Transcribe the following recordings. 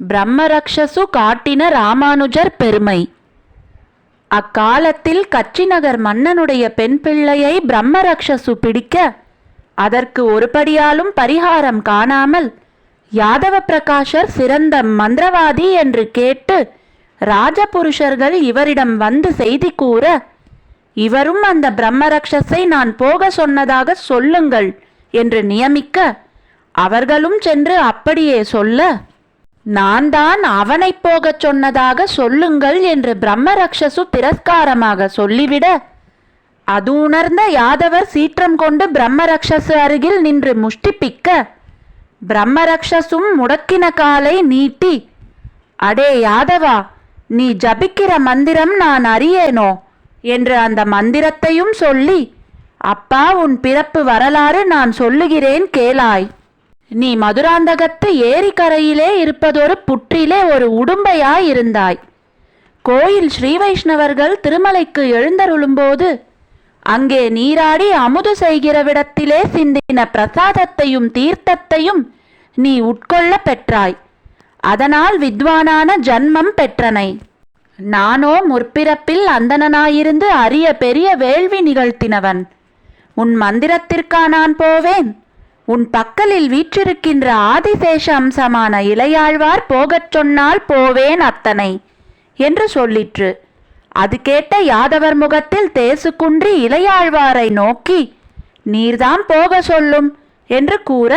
பிரம்மரக்ஷசு காட்டின ராமானுஜர் பெருமை. அக்காலத்தில் கச்சிநகர் மன்னனுடைய பெண் பிள்ளையை பிரம்மரக்ஷசு பிடிக்க அதற்கு ஒருபடியாலும் பரிகாரம் காணாமல் யாதவ பிரகாஷர் சிறந்த மந்திரவாதி என்று கேட்டு ராஜபுருஷர்கள் இவரிடம் வந்து செய்தி கூற இவரும் அந்த பிரம்மரக்ஷஸை நான் போக சொன்னதாக சொல்லுங்கள் என்று நியமிக்க அவர்களும் சென்று அப்படியே சொல்ல நான் தான் அவனைப் போகச் சொன்னதாக சொல்லுங்கள் என்று பிரம்மரக்ஷசு திரஸ்காரமாக சொல்லிவிட அது உணர்ந்த யாதவர் சீற்றம் கொண்டு பிரம்மரக்ஷசு அருகில் நின்று முஷ்டிப்பிக்க பிரம்மரக்ஷசும் முடக்கின காலை நீட்டி அடே யாதவா நீ ஜபிக்கிற மந்திரம் நான் அறியேனோ? என்று அந்த மந்திரத்தையும் சொல்லி அப்பா உன் பிறப்பு வரலாறு நான் சொல்லுகிறேன் கேளாய். நீ மதுராந்தகத்து ஏரிக்கரையிலே இருப்பதொரு புற்றிலே ஒரு உடும்பையாய் இருந்தாய். கோயில் ஸ்ரீ வைஷ்ணவர்கள் திருமலைக்கு எழுந்தருளும்போது அங்கே நீராடி அமுது செய்கிற விடத்திலே சிந்தின பிரசாதத்தையும் தீர்த்தத்தையும் நீ உட்கொள்ள பெற்றாய். அதனால் வித்வானான ஜன்மம் பெற்றனை. நானோ முற்பிறப்பில் அந்தணனாயிருந்து அரிய பெரிய வேள்வி நிகழ்த்தினவன். உன் மந்திரத்திற்கா நான் போவேன்? உன் பக்கலில் வீற்றிருக்கின்ற ஆதிசேஷ அம்சமான இளையாழ்வார் போகச் சொன்னால் போவேன் அத்தனை என்று சொல்லிற்று. அது கேட்ட யாதவர் முகத்தில் தேசு குன்றி இளையாழ்வாரை நோக்கி நீர்தான் போக சொல்லும் என்று கூற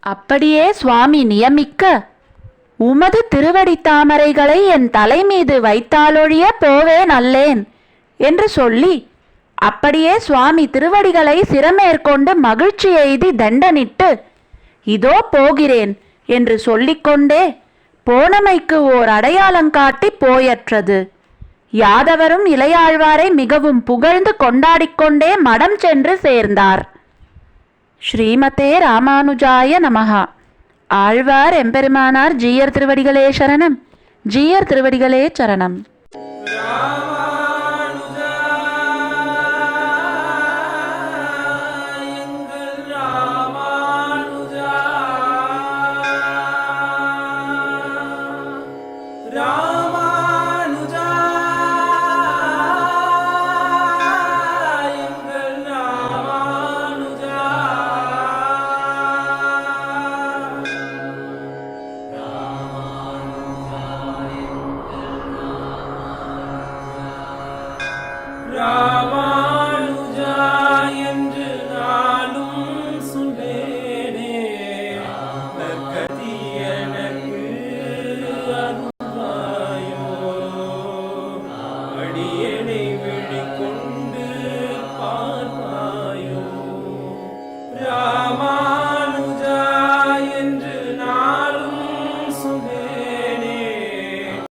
அப்படியே சுவாமி நியமிக்க உமது திருவடி தாமரைகளை என் தலைமீது வைத்தாலொழிய போவேன் அல்லேன் என்று சொல்லி அப்படியே சுவாமி திருவடிகளை சிரமேற்கொண்டு மகிழ்ச்சி எய்தி தண்டனிட்டு இதோ போகிறேன் என்று சொல்லிக்கொண்டே போனமைக்கு ஓர் அடையாளங்காட்டி போயற்றது. யாதவரும் இளையாழ்வாரை மிகவும் புகழ்ந்து கொண்டாடிக்கொண்டே மடம் சென்று சேர்ந்தார். ஸ்ரீமதே ராமானுஜாய நமகா ஆழ்வார் எம்பெருமானார் ஜீயர் திருவடிகளே சரணம். ஜீயர் திருவடிகளே சரணம்.